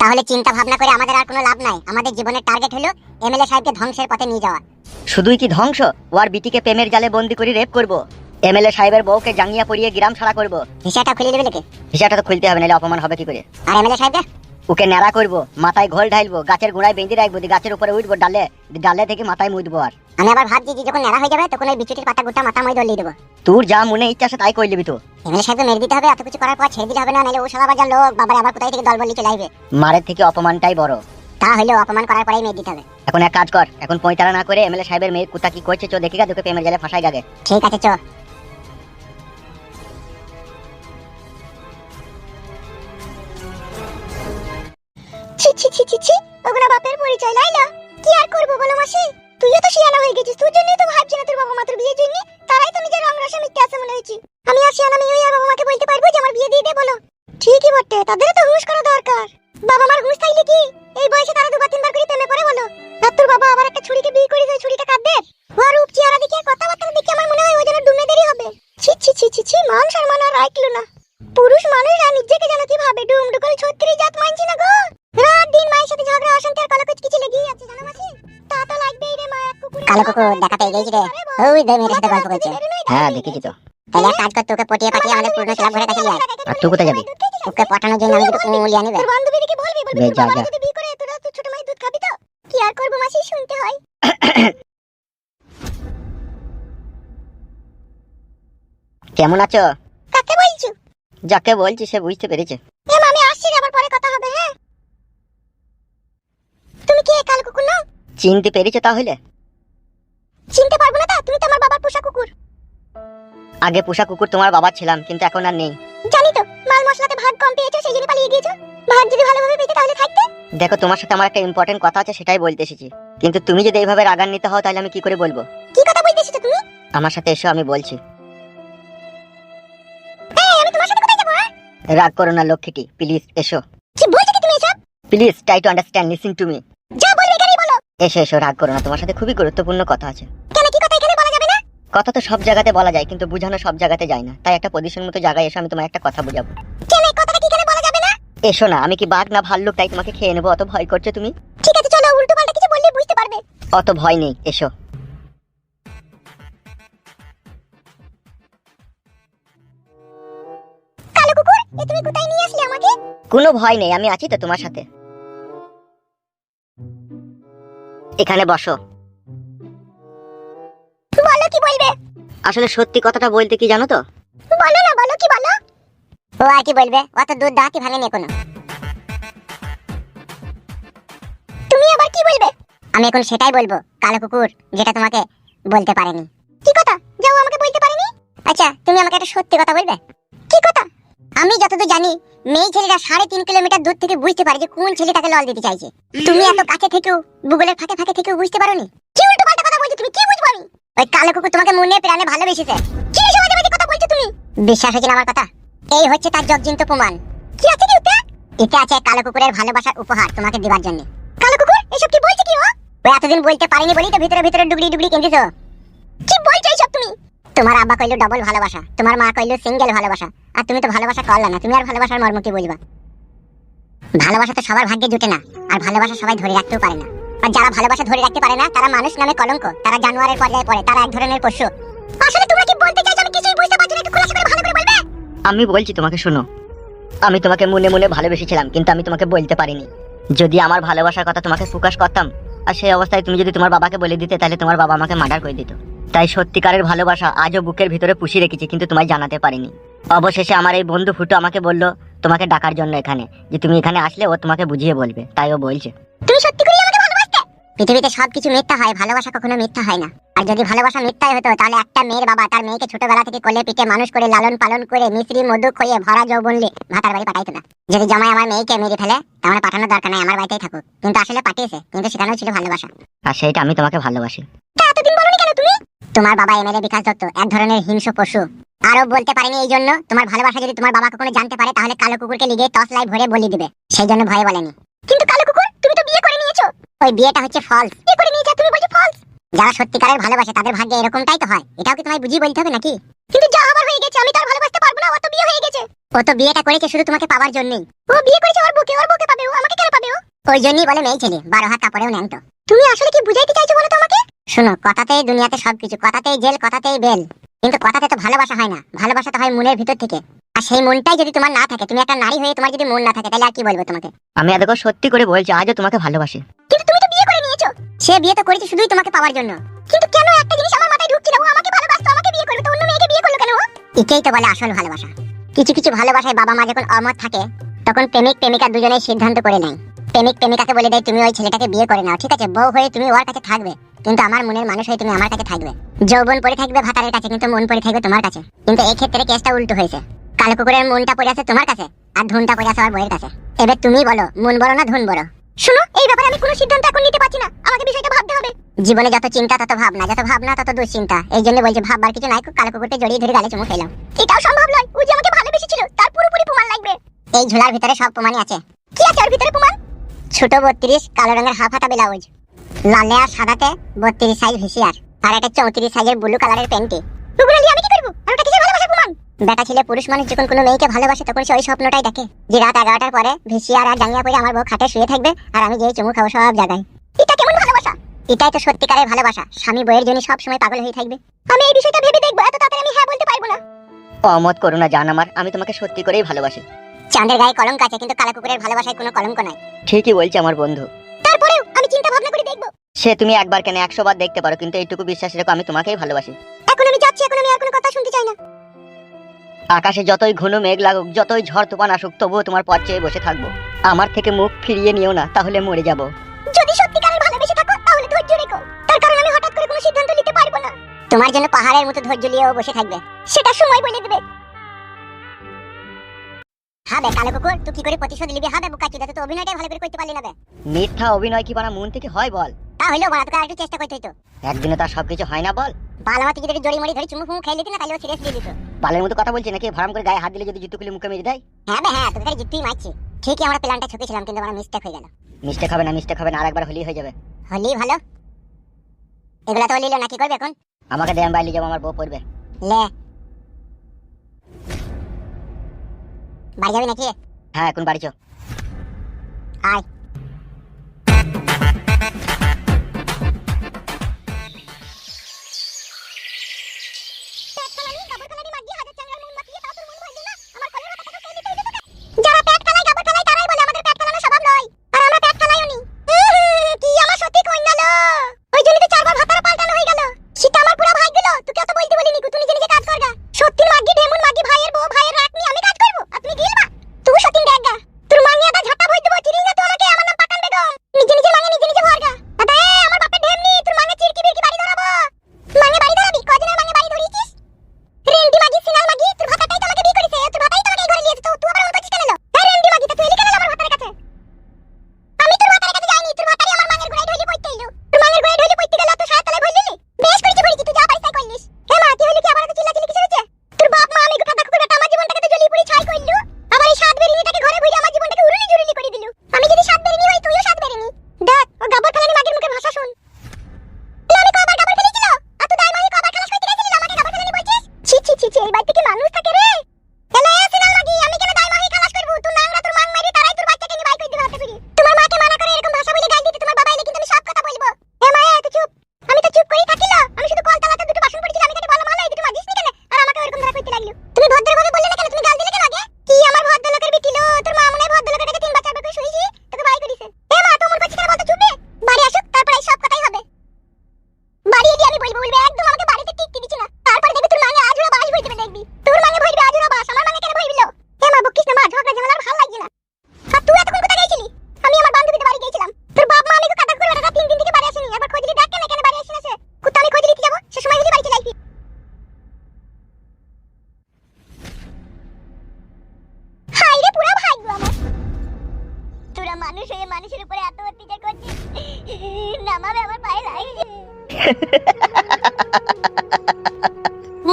তাহলে চিন্তা ভাবনা করে আমাদের আর কোনো লাভ নাই। আমাদের জীবনের টার্গেট হলো এমএলএ সাহেবকে ধ্বংসের পথে নিয়ে যাওয়া। শুধুই কি ধ্বংস? ওয়ার বিটিকে প্রেমের জালে বন্দি করে রেপ করব। এমএলএ সাহেবের বউকে জাঙ্গিয়া পরিয়ে গ্রাম ছাড়া করব। হিসাবটা খুলে দেবে নাকি? হিসাবটা তো খুলতে হবে নাহলে অপমান হবে কি করে? আর এমএলএ সাহেবকে? ওকে ন্যাড়া করব মাথায় ঘোল ঢাইলবো গাছের গোড়ায় বেঁধে রাখব দিয়ে গাছের উপরে উঠবো ডালে ডালে থেকে মাথায় মুদবো আর। আমি আবার ভাবছি যে যখন নেড়া হয়ে যাবে তখন ওই বিচুটির পাতা গুটা মাথা মই দলিয়ে দেবো। তোর যা মনে ইচ্ছা আছে তাই করলিবি তো। এমএলএ সাহেবকে মেরে দিতে হবে এত কিছু করার পর ছেড়ে দিতে হবে না নাহলে ও সারা বাজার লোক বাবার আবার কোথায় থেকে দল বলি চলে আসবে? মারের থেকে অপমানটাই বড়। তা হলেও অপমান করার পরেই দিতে হবে। এখন এক কাজ কর এখন পঁয়তারা না করে এমএলএ সাহেবের মেয়ে কুতা কি করছে চো দেখি গা তোকে প্রেমের জালে ফাঁসাই গাগে ঠিক আছে চ। ছি ছি ছি ছি। ওগুলা বাপের পরিচয়, লাইলা। কি আর করব বলো মাসি? তুইও তো শিয়ানা হয়ে গেছিস। তোর জন্যই তো ভাবছি না তোর বাবা মা তোর বিয়ের জন্য। তারাই তো নিজের রং রসে মিথ্যে আছে মনে হয়েছি। আমি আর শিয়ানা মেয়ে হয়ে আর বাবা মাকে বলতে পারব যে আমার বিয়ে দিয়ে দে, বলো। ঠিকই বটে, তাদেরও তো হুঁশ করা দরকার। বাবা মার হুঁশ থাকলে কি? এই বয়সে তারা দুবার তিনবার করে প্রেমে পড়ে, বলো। আর তোর বাবা আবার একটা ছুরিকে বিয়ে করে যায় ছুরিটা কাঁদবে ওর রূপ চেহারা দেখে কথাবার্তা দেখে আমার মনে হয় ওই জন্য ডুমে দেরি হবে। ছি ছি ছি ছি ছি, মান সম্মান আর রাখল না। পুরুষ মানুষরা নিজেকে যেন কি ভাবে ডুম ডুকল ছত্রিশ জাত মানছি না গো। দিন মায়ের সাথে ঝগড়া অশান্তি আর কলকচ কিছু লেগেই আছে জানো মাসি তা তো লাগবেই রে মায়ের কুকুর কালো কুকুর দেখা পেয়ে গেছি রে ওই দে মেয়ের সাথে গল্প করছে হ্যাঁ দেখেছি তো তাহলে এক কাজ কর তোকে পটিয়ে পাঠিয়ে আমাদের পুরনো ক্লাব ঘরে কাছে নিয়ে আর তুই কোথায় যাবি ওকে পাঠানোর জন্য আমি দুটো উলিয়া নেবে বান্ধবীদেরকে বলবি বলবি যা, যা। যদি বিয়ে করে তোরা তো ছোট মায়ের দুধ খাবি তো কি আর করব মাসি শুনতে হয় কেমন আছো কাকে বলছো যাকে বলছি সে বুঝতে পেরেছে এ মা, আমি আসছি রে, আবার পরে কথা হবে হ্যাঁ তুমি কে কালো কুকুর নাও চিনতে পেরেছ তাহলে? চিনতে পারব না তা তুমি তো আমার বাবার পোষা কুকুর। আগে পোষা কুকুর তোমার বাবা ছিলাম কিন্তু এখন আর নেই। জানি তো মাল মশলাতে ভাগ কম পেয়েছ সেই জন্য পালিয়ে গিয়েছো। ভাগ যদি ভালোভাবে পেতে তাহলে থাকতে। দেখো তোমার সাথে আমার একটা ইম্পর্টেন্ট কথা আছে সেটাই বলতে এসেছি। কিন্তু তুমি যদি এইভাবে রাগান্বিত হও তাহলে আমি কি করে বলব? কি কথা বলতে এসেছ তুমি? আমার সাথে এসো আমি বলছি। এই আমি তোমার সাথে কোথায় যাব? রাগ করো না লক্ষ্মীটি। প্লিজ এসো। কি বলছো কি তুমি এসব? Please try to understand listen to me যা এসো এসো রাগ করো না তোমার সাথে খুবই গুরুত্বপূর্ণ কথা আছে। কেন কি কথা এখানে বলা যাবে না? কথা তো সব জায়গাতে বলা যায় কিন্তু বোঝানো সব জায়গাতে যায় না। তাই একটা পজিশন মতো জায়গায় এসো আমি তোমার একটা কথা বুঝাবো। কেন এই কথাটা কি এখানে বলা যাবে না? এসো না আমি কি বাঘ না ভাল্লুক তাই তোমাকে খেয়ে নেব অত ভয় করছ তুমি? ঠিক আছে চলো উল্টো পাল্টা কিছু বললে বুঝতে পারবে। অত ভয় নেই এসো। কালো কুকুর এ তুমি কোথায় নিয়ে আসলে আমাকে? কোনো ভয় নেই আমি আছি তো তোমার সাথে। এখানে বসো। বলো কি বলবে? আসলে সত্যি কথাটা বলতে কি জানো তো? বলো না বলো কি বলো? ও আর কি বলবে? অত দুধ দাঁতই ভাঙেনি এখনও। তুমি আবার কি বলবে? আমি এখন সেটাই বলব কালো কুকুর যেটা তোমাকে বলতে পারেনি। কি কথা? যাও আমাকে বলতে পারেনি? আচ্ছা তুমি আমাকে একটা সত্যি কথা বলবে? কি কথা? আমি যতদূর জানি মেয়ে ছেলেটা সাড়ে তিন কিলোমিটার দূর থেকে বুঝতে পারে যে কোন ছেলে তাকে লল দিতে চাইছে। তুমি এত কাছে থেকেও, ভূগোলের ফাঁকে ফাঁকে থেকেও বুঝতে পারোনি? কি উল্টো পাল্টা কথা বলছো তুমি? কি বুঝব আমি? ওই কালো কুকুর তোমাকে মনে প্রাণে ভালোবেসেছে। কি বাজে কথা বলছো তুমি? বিশ্বাস আমার কথা? এই হচ্ছে তার জগজিন্ত প্রমাণ। কি আছে কি ওতে এতে আছে কালো কুকুরের ভালোবাসার উপহার তোমাকে দেওয়ার জন্য। কালো কুকুর, এসব কি বলছে কি ও? ও এতদিন বলতে পারিনি বলি তো ভিতরে ভিতরে ডুগলি ডুগলি কেঁদেছো। কি বলছো তুমি? তোমার আব্বা কইলো ডবল ভালোবাসা, তোমার মা কইলো সিঙ্গেল ভালোবাসা, আর তুমি তো ভালোবাসা করলা না, তুমি আর ভালোবাসার মর্ম কি বুঝবা ভালোবাসা তো সবার ভাগ্যে জুটে না, আর ভালোবাসা সবাই ধরে রাখতেও পারে না। আর যারা ভালোবাসা ধরে রাখতে পারে না, তারা মানুষ নামে কলঙ্ক, তারা জানোয়ারের পর্যায়ে পড়ে, তারা এক ধরনের পশু। আসলে তোমরা কি বলতে চাইছো, আমি কিছুই বুঝতে পারছি না, একটু খোলাসা করে ভালো করে বলবে? আমি বলছি তোমাকে, শোনো। আমি তোমাকে মনে মনে ভালোবেসেছিলাম, কিন্তু আমি তোমাকে বলতে পারিনি। যদি আমার ভালোবাসার কথা তোমাকে প্রকাশ করতাম, আর সেই অবস্থায় তুমি যদি তোমার বাবাকে বলে দিতে, তাহলে তোমার বাবা আমাকে মার্ডার করে দিত। তাই সত্যিকারের ভালোবাসা আজও বুকের ভিতরে পুষি রেখেছি কিন্তু তোমায় জানাতে পারিনি। অবশেষে আমার এই বন্ধু ফুটো আমাকে বলল তোমাকে ডাকার জন্য এখানে। যে তুমি এখানে আসলে ও তোমাকে বুঝিয়ে বলবে। তাই ও বলছে তুমি সত্যি করে আমাকে ভালোবাসতে? পৃথিবীতে সবকিছু মিথ্যা হয় ভালোবাসা কখনো মিথ্যা হয় না। আর যদি ভালোবাসা মিথ্যাই হতো তাহলে একটা মেয়ের বাবা তার মেয়েকে ছোটবেলা থেকে কোলে পিঠে মানুষ করে লালন পালন করে মিশ্রি মধু খইয়ে ভরা যৌবনলে ভাতার বাড়ি পাঠাইতো না। যদি জামাই আমার মেয়েকে মেরে ফেলে তাহলে পাঠানোর দরকার নাই আমার বাড়িতেই থাকুক। কিন্তু আসলে পাঠিয়েছে কিন্তু সেখানেও ছিল ভালোবাসা। আর সেইটা আমি তোমাকে ভালোবাসি তা এতদিন বলনি কেন তুমি তোমার বাবা এমএলএ বিকাশ দত্ত, এক ধরনের হিংস্র পশু। আরও বলতে পারেনি এই জন্য, তোমার ভালোবাসা যদি তোমার বাবা কখনো জানতে পারে, তাহলে কালো কুকুরকে লিগে টস লাই ভরে বলি দিবে। সেই জন্য ভয়ে বলেনি। কিন্তু কালো কুকুর, তুমি তো বিয়ে করে নিয়েছো। ওই বিয়েটা হচ্ছে ফলস বিয়ে করে নিয়েছো, তুমি বলছো ফলস যারা সত্যিকারের ভালোবাসে, তাদের ভাগ্যে এরকমটাই তো হয়। এটাও কি তোমায় বুঝিয়ে বলতে হবে নাকি? কিন্তু যা আবার হয়ে গেছে, আমি তো আর ভালোবাসি ও তো বিয়ে হয়ে গেছে। ও তো বিয়েটা করেছে শুধু তোমাকে পাওয়ার জন্যই। ও বিয়ে করেছে ওর বুকে ওর বুকে পাবে, ও আমাকে কেন পাবে, ও? ওই জন্যই বলে মেয়ে ছেলে, বারো হাত কাপড়েও ন্যাংটো। তুমি আসলে কি বুঝাইতে চাইছো বলো তো আমাকে? শোনো কথাতেই দুনিয়াতে সবকিছু কথাতেই জেল কথাতেই বেল। কিন্তু কথাতে তো ভালোবাসা হয় না ভালোবাসা তো হয় মনের ভিতর থেকে। আর সেই মনটাই যদি তোমার না থাকে তুমি একটা নারী হয়ে তোমার যদি মন না থাকে তাহলে আর কি বলব তোমাকে? আমি এতক্ষণ সত্যি করে বলছি আজও তোমাকে ভালোবাসি। কিন্তু তুমি তো বিয়ে করে নিয়েছো। সে বিয়ে তো করেছে শুধুই তোমাকে পাওয়ার জন্য। কিন্তু কেন একটা জিনিস আমার মাথায় ঢুকছিল? ও আমাকে ভালোবাসতো আমাকে বিয়ে করবে তো অন্য মেয়েকে বিয়ে করল কেন ও? এটাই তো বলে আসল ভালোবাসা। কিছু কিছু ভালোবাসায় বাবা মা যখন অমত থাকে তখন প্রেমিক প্রেমিকা দুজনেই সিদ্ধান্ত করে নেয়। প্রেমিক প্রেমিকাকে বলে দেয় তুমি ওই ছেলেটাকে বিয়ে করে নাও ঠিক আছে? বউ হয়ে তুমি ওর কাছে থাকবে কিন্তু আমার মনের মানুষ হয়ে তুমি আমার কাছে থাকবে। যৌবন পড়ে থাকবে ভাতারের কাছে কিন্তু মন পড়ে থাকবে তোমার কাছে। কিন্তু এই ক্ষেত্রে কেসটা উল্টো হয়েছে। কালো কুকুরের মনটা পড়ে আছে তোমার কাছে আর ধুনটা পড়ে আছে আমার বইয়ের কাছে। এবার তুমি বলো মন বড় না ধুন বড়? শোনো এই ব্যাপারে আমি কোনো সিদ্ধান্ত এখন নিতে পারছি না। আমাকে বিষয়টা ভাবতে হবে। জীবনে যত চিন্তা তত ভাবনা। যত ভাবনা তত দুশ্চিন্তা। এই জন্য বলছি ভাববার কিছু নাই কালো কুকুরকে জড়িয়ে ধরে গালে চুমু খেলাম। এটাও সম্ভব নয়। ও যে আমাকে ভালোবেসেছিল তার পুরোপুরি প্রমাণ লাগবে। এই ঝোলার ভিতরে সব প্রমাণই আছে। কি আছে ওর ভিতরে প্রমাণ? ছোট বত্রিশ, কালো রঙের হাফ হাতা ব্লাউজ। লালে আর সাদাতে বত্রিশ সাইজ ভিসিয়ার আর একটা চৌত্রিশ সাইজের ব্লু কালারের প্যান্টি বেটা ছেলে, পুরুষ মানুষ যখন কোনো মেয়েকে ভালোবাসে, তখন সে ওই স্বপ্নটাই দেখে। যে রাত এগারোটার পরে ভিসিয়ার আর জাঙ্গিয়া পরে আমার বউ খাটে শুয়ে থাকবে, আর আমি যেই চুমু খাব সব জায়গায় এটা কেমন ভালোবাসা? এটাই তো সত্যিকারের ভালোবাসা। স্বামী বইয়ের জন্য সব সময় পাগল হয়ে থাকবে। আমি এই বিষয়টা ভেবে দেখব, এত তাড়াতাড়ি আমি হ্যাঁ বলতে পারব না। অমত করো না, জান আমার। আমি তোমাকে সত্যি করেই ভালোবাসি। চাঁদের গায়ে কলঙ্ক আছে কিন্তু কালা কুকুরের ভালোবাসায় কোনো কলঙ্ক নাই ঠিকই বলছে আমার বন্ধু। তারপরেও আমি চিন্তা ভাবনা করে দেখব। সে তুমি একবার কেন একশো বার দেখতে পারো কিন্তু এইটুকু বিশ্বাস রেখো আমি তোমাকেই ভালোবাসি। এখন আমি যাচ্ছি এখন আমি আর কোনো কথা শুনতে চাই না। আকাশে যতই ঘন মেঘ লাগুক যতই ঝড় তুফান আসুক তবুও তোমার পথ চেয়ে বসে থাকব। আমার থেকে মুখ ফিরিয়ে নিও না তাহলে মরে যাব। যদি সত্যিকারের ভালোবেসে থাকো তাহলে ধৈর্য রেখো। তার কারণ আমি হঠাৎ করে কোনো সিদ্ধান্ত নিতে পারব না। তোমার জন্য পাহাড়ের মতো ধৈর্য নিয়েও বসে থাকবে। সেটা সময় বলে দেবে। হবে কালো কুকুর তুই কি করে প্রতিশোধ নিবি? হবে বুকা চিদা তো অভিনয়টাই ভালো করে করতে পারলি না বে। মিথ্যা অভিনয় কি বানা মন থেকে হয় বল? তা হইল বাড়া তোকে আরেকটু চেষ্টা করতে হইতো। একদিনে তার সবকিছু হয় না বল? বালামা যদি জড়ি মড়ি ধরে চুমু ফুমু খেয়ে নিতি না তাহলে সিরিয়াস দিয়ে দিত। বালের মতো কথা বলছি নাকি? ভাড়াম করে গায়ে হাত দিলে যদি জুতো খুলে মুখে মেরে দেয়? হ্যাঁ বে হ্যাঁ তোকে খালি মারছি। ঠিকই আমরা প্ল্যানটা ছকেছিলাম কিন্তু আমার মিস্টেক হয়ে গেল। মিস্টেক হবে না মিস্টেক হবে না আরেকবার হয়ে যাবে। হলি ভালো। এগুলা তো লিলো না কি করবে এখন? আমাকে বাইলে যাব আমার বউ পড়বে। লে বাড়ি যাবি নাকি? হ্যাঁ এখন বাড়ি চো আয়।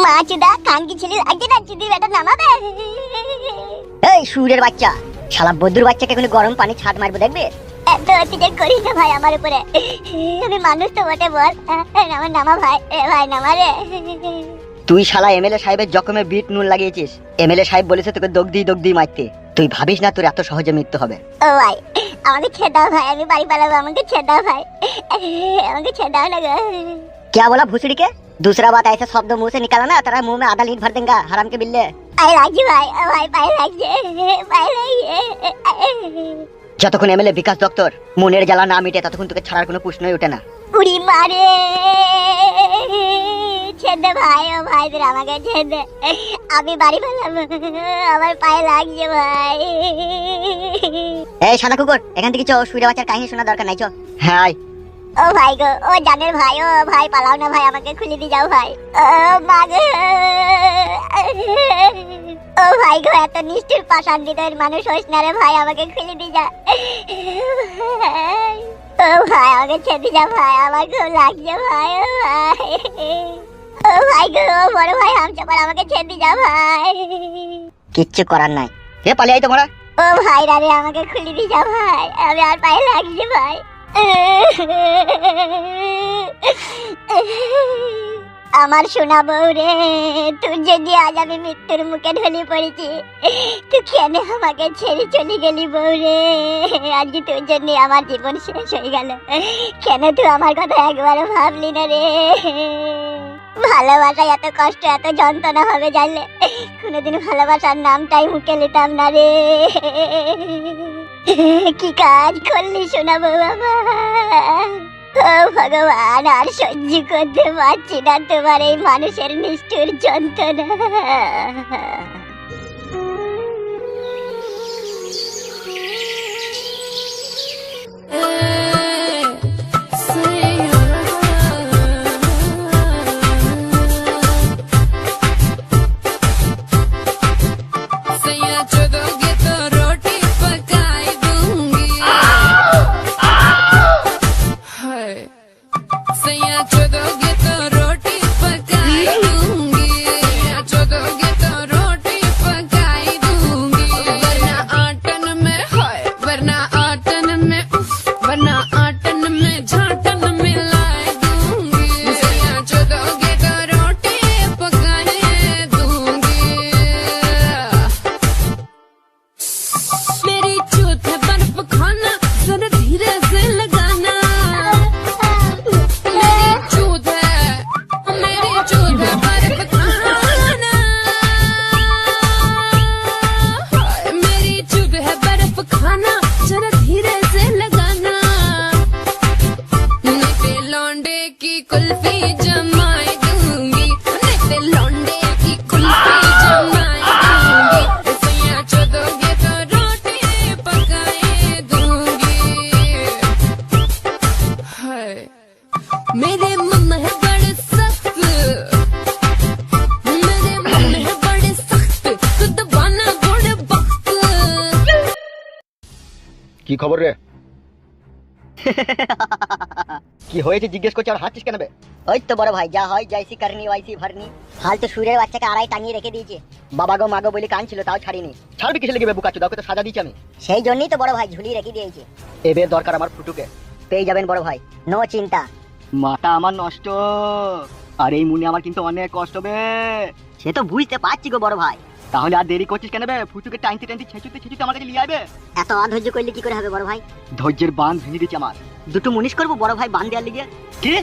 মাছুদা খানকি ছেলে লাগছে না বেটা নামাবে এই সুরের বাচ্চা শালা বদ্রুর বাচ্চাকে গরম পানি ছাদ মারবো দেখবে? এত অত্যাচার করিস না ভাই আমার উপরে। আমি মানুষ তো বটে বল। আমার নামা ভাই ভাই নামা রে। তুই শালা এমএলএ সাহেবের জখমে বিট নুন লাগিয়েছিস। এমএলএ সাহেব বলেছে তোকে দগদি দগদি মারতে। তুই ভাবিস না তোর এত সহজে মৃত্যু হবে। ও ভাই আমাকে ছেড়ে ভাই আমি বাড়ি পালাবো আমাকে ছেড়ে ভাই। আমাকে ছেড়ে দাও কে বলা ভুসড়িকে? दूसरा बात ऐसे शब्द मुंह से निकाला ना तेरा मुंह में आधा लीट भर देंगे हराम के बिल्ले পায়ে লাগছে ভাই ও ভাই পায়ে লাগছে পায়ে লাগছে যতক্ষণ এমএলএ বিকাশ দত্তর মনের জ্বালা না মিটে ততক্ষণ তোকে ছাড়ার কোনো প্রশ্নই ওঠে না উড়ি মারে ছেদে ভাই ও ভাই তোর আমাকে ছেদে আমি বাড়ি পালাবো আমার পায়ে লাগছে ভাই এই সাদা কুকুর এখান থেকে চো সুইরে বাচ্চার কাহিনী শোনা দরকার নাই চো হ্যাঁ আয়। ও ভাই গো ও জানের ভাই ও ভাই পালাও না ভাই আমাকে খুলে দিয়ে যাও ভাই। ও মা গো। ও ভাই গো এত নিষ্ঠুর পাষাণ হৃদয়ের মানুষ হোস না রে ভাই আমাকে খুলে দিয়ে যা। ও ভাই আমাকে ছেড়ে যা ভাই আমার খুব লাগছে ভাই ও ভাই। ও ভাই গো ও বড় ভাই হামচাপার আমাকে ছেড়ে যা ভাই। কিচ্ছু করার নাই। এ পালিয়ে আই তোমরা ও ভাই রে আমাকে খুলে দিয়ে যা ভাই আমি আর পায়ে লাগছে ভাই। আমার সোনা বউ রে, তুই যদি আজ আমি মৃত্যুর মুখে ঢলে পড়েছি, তুই কেন আমাকে ছেড়ে চলে গেলি বউ রে? আজকে তোর জন্য আমার জীবন শেষ হয়ে গেল, কেন তুই আমার কথা একবারও ভাবলি না রে? ভালোবাসা এত কষ্ট, এত যন্ত্রণা হবে জানলে, কোনোদিন ভালোবাসার নামটাই মুখে নিতাম না রে। কি কাজ করলি শোনাবো বাবা? ভগবান, আর সহ্য করতে পারছি না তোমার এই মানুষের নিষ্ঠুর যন্ত্রণা। सैया কি খবর রে? কি হয়েছে জিজ্ঞেস করছে আর হাঁচিস কেন বে? ওই তো বড় ভাই যা হয় যাইসি করনি ওয়াইসি ভরনি। ফালতু সুরের বাচ্চাকে আড়াই টাঙিয়ে রেখে দিয়েছে। বাবা গো মাগো বলে কান ছিল তাও ছাড়িনি। ছাড়বি কিসে লেগে বুকা চুদা ওকে তো সাজা দিচ্ছি আমি। সেই জন্যই তো বড় ভাই ঝুলিয়ে রেখে দিয়েছে। এবার দরকার আমার ফুটুকে। পেয়ে যাবেন বড় ভাই নো চিন্তা। মাথা আমার নষ্ট। আর এই মুনে আমার কিন্তু অনেক কষ্ট বে। সে তো বুঝতে পারছি গো বড় ভাই। তাহলে আর দেরি করছিস কেন বে? ফুচুকে টাইনতে টাইনতে ছেঁচুতে ছেঁচুতে আমার কাছে নিয়ে আইবে এত অধৈর্য করলে কি করে হবে বড় ভাই? ধৈর্যের বাঁধ ভেঙে দিচ্ছে আমার। দুটো মুনিশ করব বড় ভাই বান দেওয়ার লিগে? কি?